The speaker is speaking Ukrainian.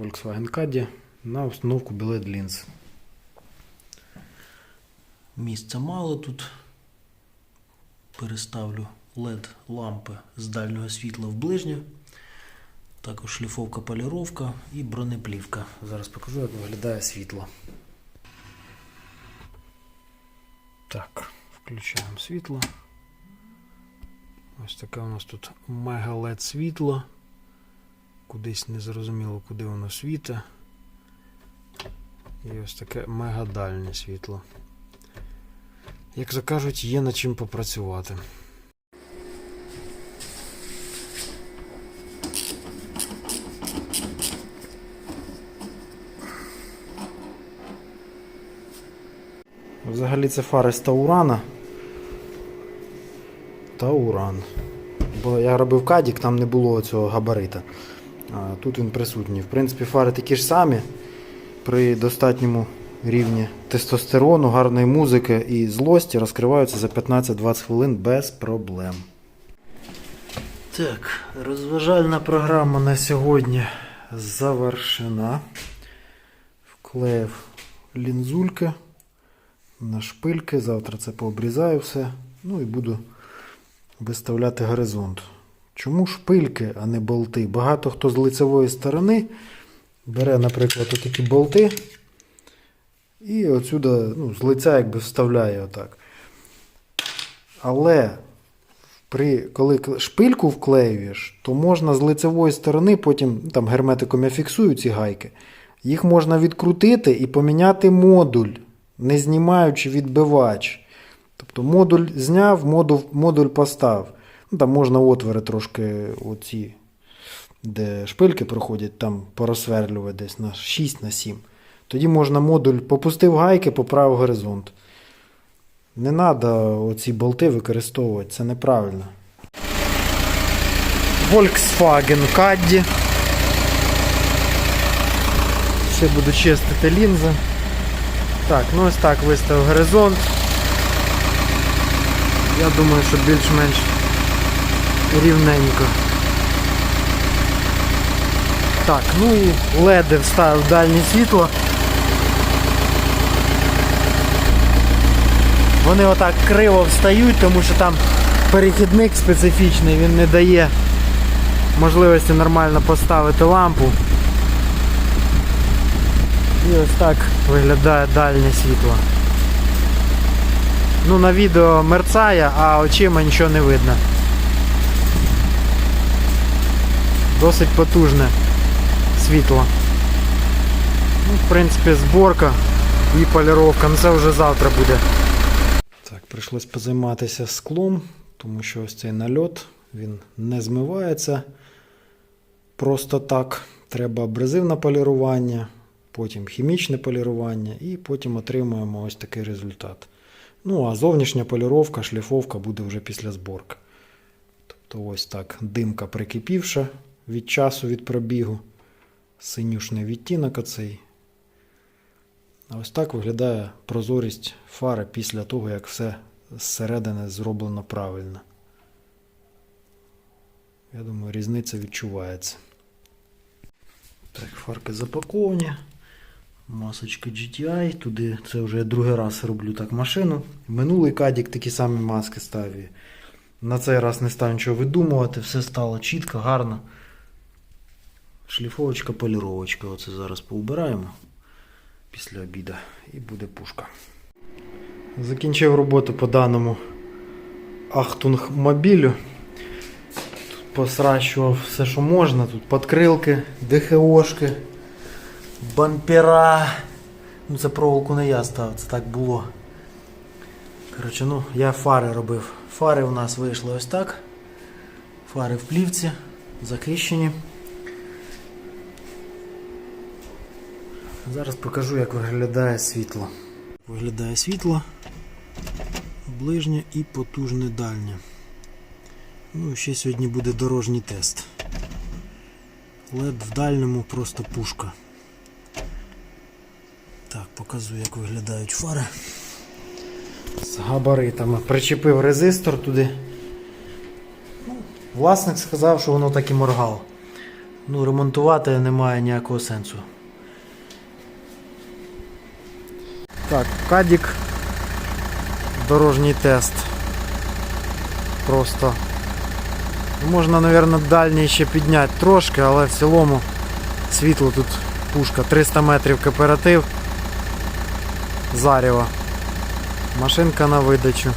Volkswagen Caddy на установку білет лінз. Місця мало тут. Переставлю LED лампи з дальнього світла в ближнє. Також шліфовка поліровка і бронеплівка. Зараз покажу, як виглядає світло. Так, включаємо світло. Ось таке у нас тут мега LED світло. Кудись не зрозуміло, куди воно світе. І ось таке мега дальнє світло. Як то кажуть, є над чим попрацювати. Взагалі це фари з Таурана. Тауран. Бо я робив кадік, там не було цього габарита. Тут він присутній. В принципі, фари такі ж самі. При достатньому рівні тестостерону, гарної музики і злості розкриваються за 15-20 хвилин без проблем. Так, розважальна програма на сьогодні завершена. Вклеїв лінзульки на шпильки. Завтра це пообрізаю все. Ну і буду виставляти горизонт. Чому шпильки, а не болти? Багато хто з лицевої сторони бере, наприклад, такі болти і отсюди ну, з лиця якби вставляє отак. Але при, коли шпильку вклеюєш, то можна з лицевої сторони, потім там герметиком я фіксую ці гайки, їх можна відкрутити і поміняти модуль, не знімаючи відбивач. Тобто модуль зняв, модуль, модуль постав. Ну, там можна отвори трошки оці, де шпильки проходять, там порозсверлювати десь на 6 на 7. Тоді можна модуль попустив гайки, поправив горизонт. Не треба оці болти використовувати, це неправильно. Volkswagen Caddy. Ще буду чистити лінзи. Так, ну ось так виставив горизонт. Я думаю, що більш-менш рівненько. Так, ну і леди вставив дальнє світло. Вони отак криво встають, тому що там перехідник специфічний, він не дає можливості нормально поставити лампу. І ось так виглядає дальнє світло. Ну, на відео мерцає, а очима нічого не видно. Досить потужне світло. Ну, в принципі, зборка і поліровка. Ну це вже завтра буде. Так, прийшлось позайматися склом, тому що ось цей нальот він не змивається просто так. Треба абразивне полірування, потім хімічне полірування, і потім отримуємо ось такий результат. Ну, а зовнішня поліровка, шліфовка буде вже після зборки. Тобто ось так димка прикипівша від часу від пробігу, синюшний відтінок оцей. Ось так виглядає прозорість фари після того, як все зсередини зроблено правильно. Я думаю, різниця відчувається. Так, фарки запаковані. Масочка GTI. Туди це вже я другий раз роблю так машину. Минулий кадік такі самі маски ставив. На цей раз не став нічого видумувати, все стало чітко, гарно. Шліфовочка, поліровочка. Оце зараз поубираємо після обіду і буде пушка. Закінчив роботу по даному Ахтунг мобілю. Тут посращував все, що можна. Тут подкрилки, ДХОшки, бампера. Ну це проволоку не я ставив, це так було. Коротше, ну, я фари робив. Фари у нас вийшли ось так. Фари в плівці, захищені. Зараз покажу, як виглядає світло. Виглядає світло, ближнє і потужне дальнє. Ну, ще сьогодні буде дорожній тест. LED в дальньому просто пушка. Так, показую, як виглядають фари. З габаритами. Причепив резистор туди. Ну, власник сказав, що воно так і моргало. Ну, ремонтувати немає ніякого сенсу. Так, Кадік. Дорожній тест. Просто. Можна, мабуть, дальній ще підняти трошки, але в цілому світло тут пушка. 300 метрів кооператив. Зарєва. Машинка на видачу.